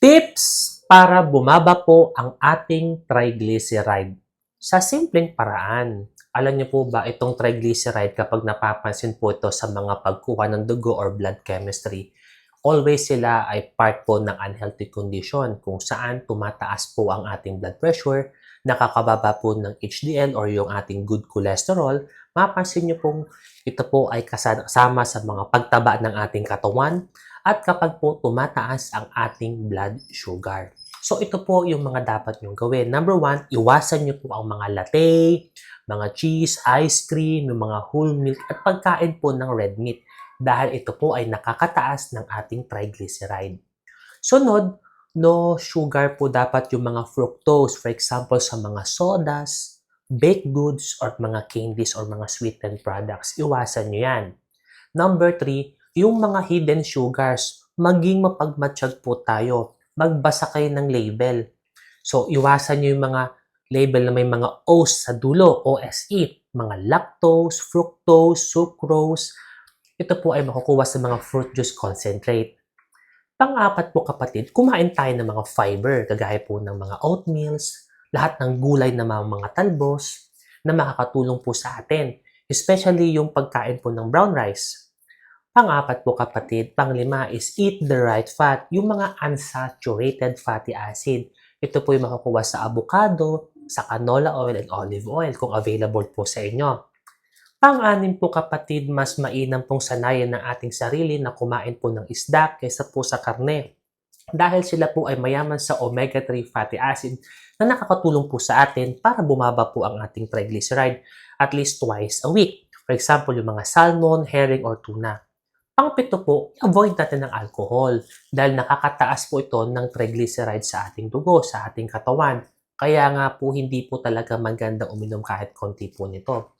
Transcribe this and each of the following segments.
Tips para bumaba po ang ating triglyceride. Sa simpleng paraan, alam niyo po ba itong triglyceride kapag napapansin po ito sa mga pagkuha ng dugo or blood chemistry, always sila ay part po ng unhealthy condition kung saan tumataas po ang ating blood pressure, nakakababa po ng HDL or yung ating good cholesterol, mapansin niyo pong ito po ay kasama sa mga pagtaba ng ating katawan at kapag po tumataas ang ating blood sugar. So ito po yung mga dapat nyong gawin. Number one, iwasan niyo po ang mga latte, mga cheese, ice cream, yung mga whole milk at pagkain po ng red meat dahil ito po ay nakakataas ng ating triglyceride. Sunod, no sugar po dapat yung mga fructose. For example, sa mga sodas, baked goods, or mga candies or mga sweetened products. Iwasan nyo yan. Number three, yung mga hidden sugars. Maging mapagmatsyag po tayo. Magbasa kayo ng label. So, iwasan nyo yung mga label na may mga O's sa dulo, OSE, mga lactose, fructose, sucrose. Ito po ay makukuha sa mga fruit juice concentrate. Pang-apat po kapatid, kumain tayo ng mga fiber, kagaya po ng mga oatmeals, lahat ng gulay na mga, mga talbos na makakatulong po sa atin, especially yung pagkain po ng brown rice. Pang-apat po kapatid, panglima is eat the right fat, yung mga unsaturated fatty acid. Ito po yung makukuha sa avocado, sa canola oil and olive oil kung available po sa inyo. Pang-anim po kapatid, mas mainam pong sanayan ng ating sarili na kumain po ng isda kaysa po sa karne. Dahil sila po ay mayaman sa omega-3 fatty acid na nakakatulong po sa atin para bumaba po ang ating triglyceride at least twice a week. For example, yung mga salmon, herring, or tuna. Pangpito po, avoid natin ng alcohol dahil nakakataas po ito ng triglyceride sa ating dugo, sa ating katawan. Kaya nga po hindi po talaga magandang uminom kahit konti po nito.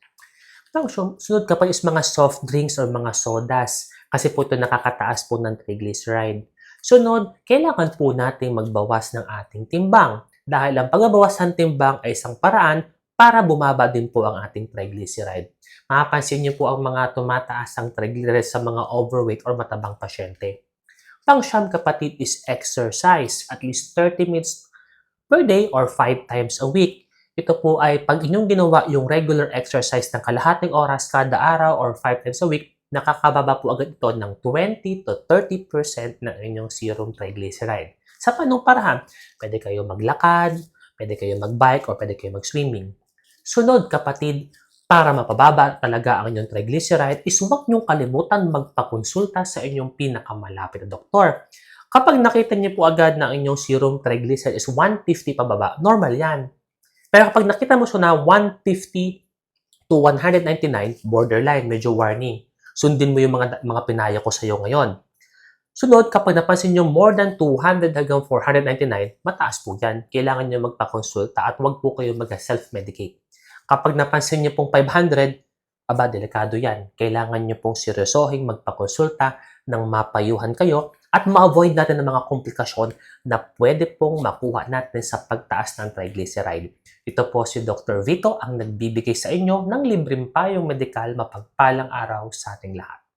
Ang sunod ka pa is mga soft drinks or mga sodas kasi po ito nakakataas po ng triglyceride. Sunod, kailangan po nating magbawas ng ating timbang dahil ang pagbabawas ng timbang ay isang paraan para bumaba din po ang ating triglyceride. Mapapansin niyo po ang mga tumataas ang triglyceride sa mga overweight or matabang pasyente. Pang-siyam kapatid is exercise at least 30 minutes per day or 5 times a week. Ito po ay pag inyong ginawa yung regular exercise ng kalahating oras kada araw or 5 times a week, nakakababa po agad ito ng 20 to 30% ng inyong serum triglyceride. Sa panong parahan, pwede kayo maglakad, pwede kayo magbike, or pwede kayo mag-swimming. Sunod kapatid, para mapababa talaga ang inyong triglyceride is huwag niyong kalimutan magpakonsulta sa inyong pinakamalapit na doktor. Kapag nakita niyo po agad na inyong serum triglyceride is 150 pababa, normal yan. Pero kapag nakita mo siya na 150 to 199, borderline, medyo warning. Sundin mo yung mga, mga pinaya ko sa iyo ngayon. Sunod, kapag napansin nyo more than 200 hanggang 499, mataas po yan. Kailangan nyo magpakonsulta at huwag po kayo mag-self-medicate. Kapag napansin nyo pong 500, aba, delikado yan. Kailangan nyo pong seryosohing magpakonsulta nang mapayuhan kayo at ma-avoid natin ang mga komplikasyon na pwede pong makuha natin sa pagtaas ng triglyceride. Ito po si Dr. Vito ang nagbibigay sa inyo ng libreng payong medikal mapagpalang araw sa ating lahat.